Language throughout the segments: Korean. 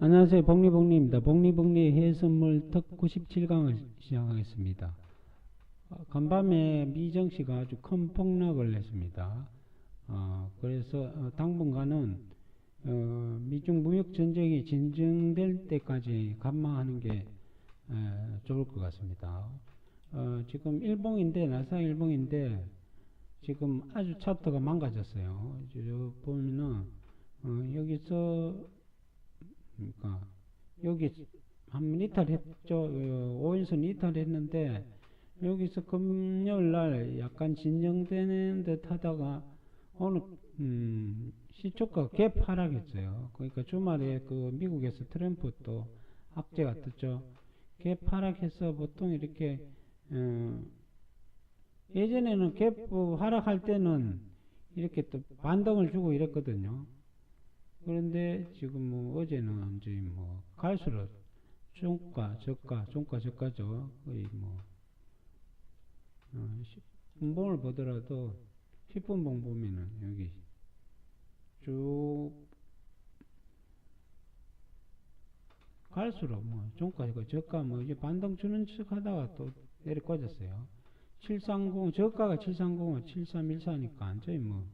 안녕하세요. 복리복리입니다. 복리복리 해선물 특 97강을 시작하겠습니다. 어, 간밤에 미정 씨가 아주 큰 폭락을 했습니다. 어, 그래서 어, 당분간은 어, 미중 무역 전쟁이 진정될 때까지 감망하는 게 에, 좋을 것 같습니다. 어, 지금 일봉인데 나사 일봉인데 지금 아주 차트가 망가졌어요. 보면은 어, 여기서 그러니까 여기 한 이탈 했죠. 어, 5일선 이탈 했는데 여기서 금요일 날 약간 진정되는 듯 하다가 오늘 음, 시초가 갭 하락했어요. 그러니까 주말에 그 미국에서 트럼프 또 악재가 떴죠. 갭 하락해서 보통 이렇게 어, 예전에는 갭 하락할 때는 이렇게 또 반등을 주고 이랬거든요. 그런데 지금 뭐 어제는 완전히 뭐 갈수록 종가 저가 종가 저가죠. 거의 뭐 어, 분봉을 보더라도 10분봉 보면은 여기 쭉 갈수록 뭐 종가 저가 뭐 이제 반등 주는 척 하다가 또 내려 꽂았어요. 730 저가가 730은 7314니까 완전히 뭐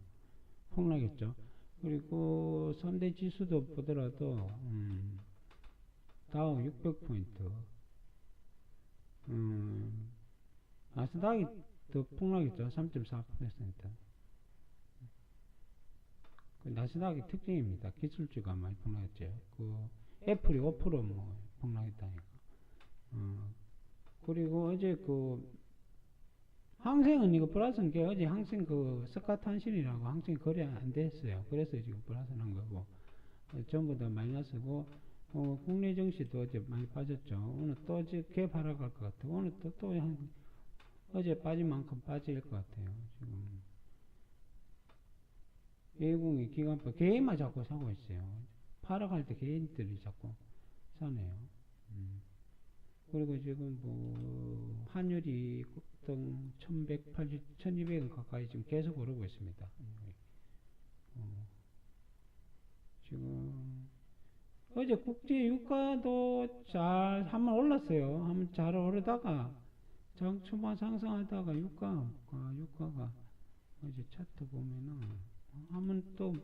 폭락했죠 그리고 3대 지수도 보더라도 음, 다우 600포인트 음, 나스닥이 더 폭락했죠 3.4%. 그 나스닥의 특징입니다. 기술주가 많이 폭락했죠. 그 애플이 5%뭐 폭락했다니까. 어, 그리고 어제 그 항생은 이거 플러스인 게 어제 항생 그 스카탄신이라고 항생이 거래 안 됐어요. 그래서 지금 플러스 난 거고 어, 전부 다 마이너스고 어, 국내 증시도 어제 많이 빠졌죠. 오늘 또 이제 갭 하락할 것 같아요. 오늘 또, 또 한, 어제 빠진 만큼 빠질 것 같아요. 지금. 외국이 기관파, 개인만 자꾸 사고 있어요. 팔아갈 때 개인들이 자꾸 사네요. 음. 그리고 지금 뭐, 환율이 급등 1180, 1200원 가까이 지금 계속 오르고 있습니다. 어. 지금, 어제 국제 유가도 잘, 한번 올랐어요. 한번 잘 오르다가, 장 초반 상승하다가 유가, 아, 유가가 어제 차트 보면은 한번 또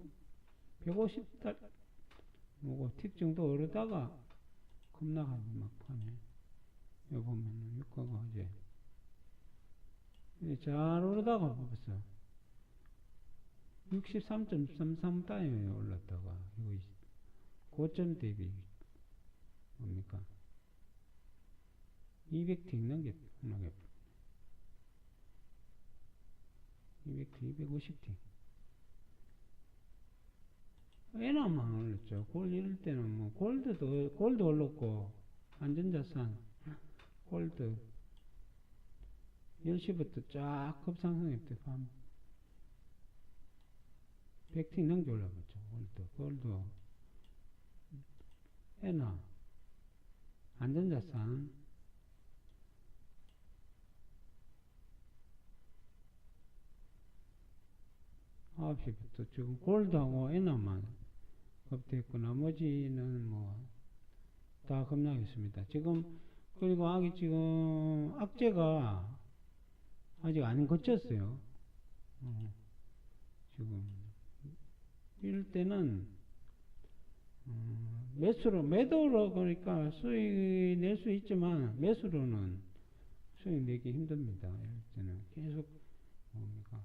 150달 뭐고 틱 정도 오르다가 급락하고 막 파네. 여기 보면은 유가가 어제 잘 오르다가 봤어. 63.33 따위에 올랐다가 이거 고점 대비 뭡니까? 200티 넘게 나게 200티 250티 에나만 올랐죠 골 이럴 때는 뭐 골드도 골드 올랐고 안전자산 골드. 10시부터 쫙 급상승했대 밤. 100티 넘게 올라갔죠 골드. 골드. 에나. 안전자산. 아홉 시부터 지금 골드하고 에나만 급등했고 나머지는 뭐 다 급락했습니다. 지금 그리고 아기 지금 악재가 아직 안 거쳤어요. 어, 지금 이럴 때는 음, 매수로 매도로 그러니까 수익 낼 수 있지만 매수로는 수익 내기 힘듭니다. 이럴 때는 계속 뭡니까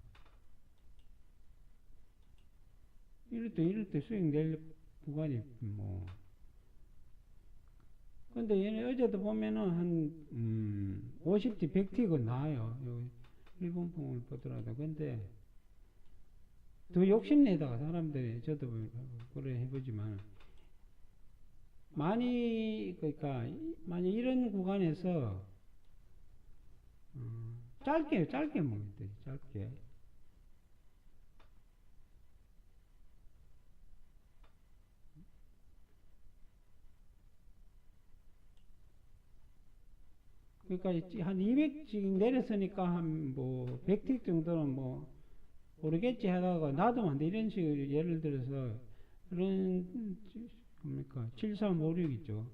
이럴 때 이럴 때 수익 낼 구간이 뭐 근데 얘네 어제도 보면은 한 음, 50T, 100T가 나와요. 요 일본 봉을 보더라도 근데 더 욕심내다가 사람들이 저도 그래 해보지만 많이 그러니까 만약 이런 구간에서 음, 짧게 짧게 먹는데 짧게 그러니까 한 200씩 내렸으니까 한뭐 100틱 정도는 뭐 모르겠지 하다가 놔두면 안 돼. 이런 식으로 예를 들어서 그런 뭡니까? 7356이죠.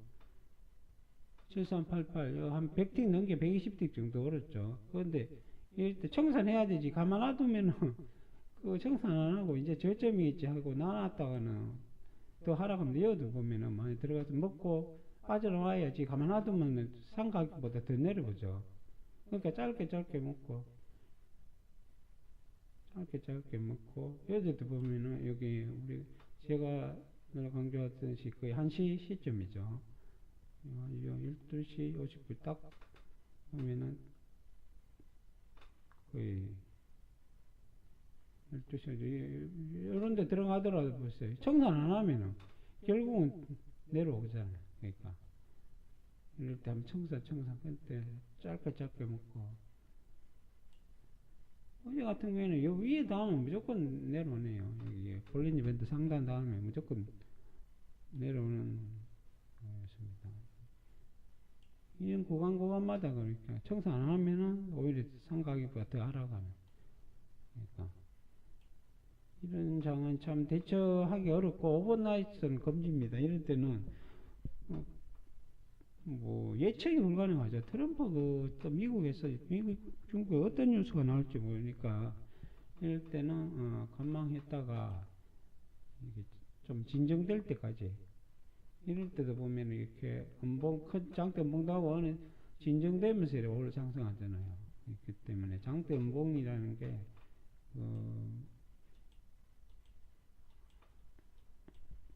7388, 이거 한 100틱 넘게 120틱 정도 오르죠. 그런데 이럴 때 청산해야 되지. 가만 놔두면은 그 청산 안 하고 이제 저점이 있지 하고 놔놨다가는 또 하락하면 내어도 보면은 많이 들어가서 먹고 빠져나와야지. 가만 놔두면은 상 가격보다 더 내려보죠. 그러니까 짧게 짧게 먹고 짧게 짧게 먹고 여기도 보면은 여기 우리 제가 늘 강조했듯이 거의 1시 시점이죠. 어, 요 12시 50분 딱 보면은 거의 12시 이런 데 들어가더라도 보세요. 청산 안 하면은 결국은 내려오잖아요. 그러니까 이럴 때 하면 청산 청산 그때 짧게 짧게 먹고 어제 같은 경우에는 요 위에 닿으면 무조건 내려오네요. 여기 볼린지 밴드 상단 다음에 무조건 내려오는 거였습니다. 이런 구간 구간마다 그러니까 청산 안 하면은 오히려 상가격보다 더 하락하는. 그러니까 이런 장은 참 대처하기 어렵고 오버나이트는 금지입니다. 이럴 때는 어, 뭐 예측이 불가능하죠. 트럼프 그또 미국에서 미국 중국에 어떤 뉴스가 나올지 모르니까 이럴 때는 어, 관망했다가 좀 진정될 때까지 이럴 때도 보면 이렇게 음봉 큰 장대 하고 어느 진정되면서 이렇게 오늘 상승하잖아요. 그렇기 때문에 장대 음봉이라는 게 어,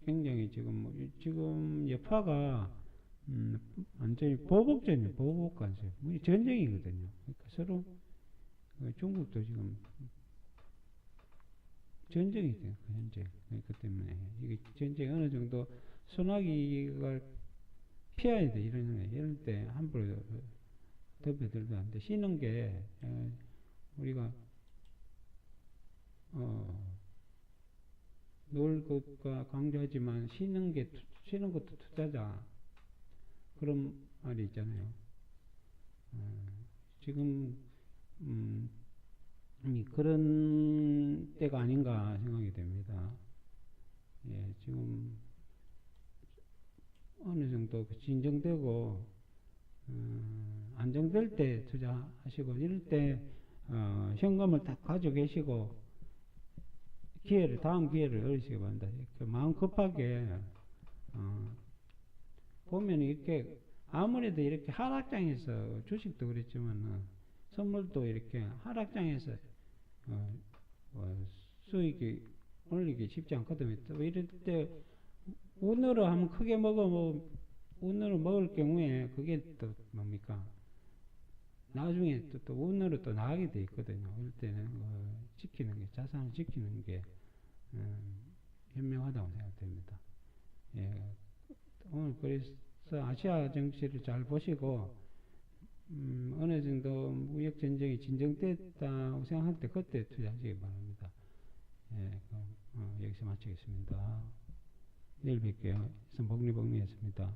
굉장히 지금 뭐 이- 지금 여파가 음, 완전히 보복전이에요. 보복 관세. 뭐 전쟁이거든요. 그러니까 서로 어, 중국도 지금 전쟁이 돼요. 그 현재. 그렇기 때문에 이게 전쟁 어느 정도 소나기가 피해야 돼. 이런 이럴 때 함부로 덮여들도 안 돼. 쉬는 게 어, 우리가 어, 놀 것과 강조하지만 쉬는 게 투- 쉬는 것도 투자자 그런 말이 있잖아요. 어, 지금 음, 그런 때가 아닌가 생각이 됩니다. 예, 지금 어느 정도 그 진정되고 어, 안정될 때 투자하시고 이럴 때 어, 현금을 딱 가지고 계시고 기회를 다음 기회를 얻으시기 바랍니다. 이렇게 마음 급하게 어, 보면 이렇게 아무래도 이렇게 하락장에서 주식도 그랬지만 선물도 이렇게 하락장에서 어, 어, 수익이 올리기 쉽지 않거든요. 또 이럴 때 운으로 하면 크게 먹어 뭐 운으로 먹을 경우에 그게 또 뭡니까? 나중에 또, 또 운으로 또 나가게 돼 있거든요. 이럴 때는 어, 지키는 게 자산을 지키는 게 음, 현명하다고 생각됩니다. 예, 오늘 그래서 아시아 정치를 잘 보시고 음, 어느 정도 무역 전쟁이 진정됐다고 생각할 때 그때 투자하시기 바랍니다. 예, 그럼 어, 여기서 마치겠습니다. 내일 뵐게요. 복리복리했습니다.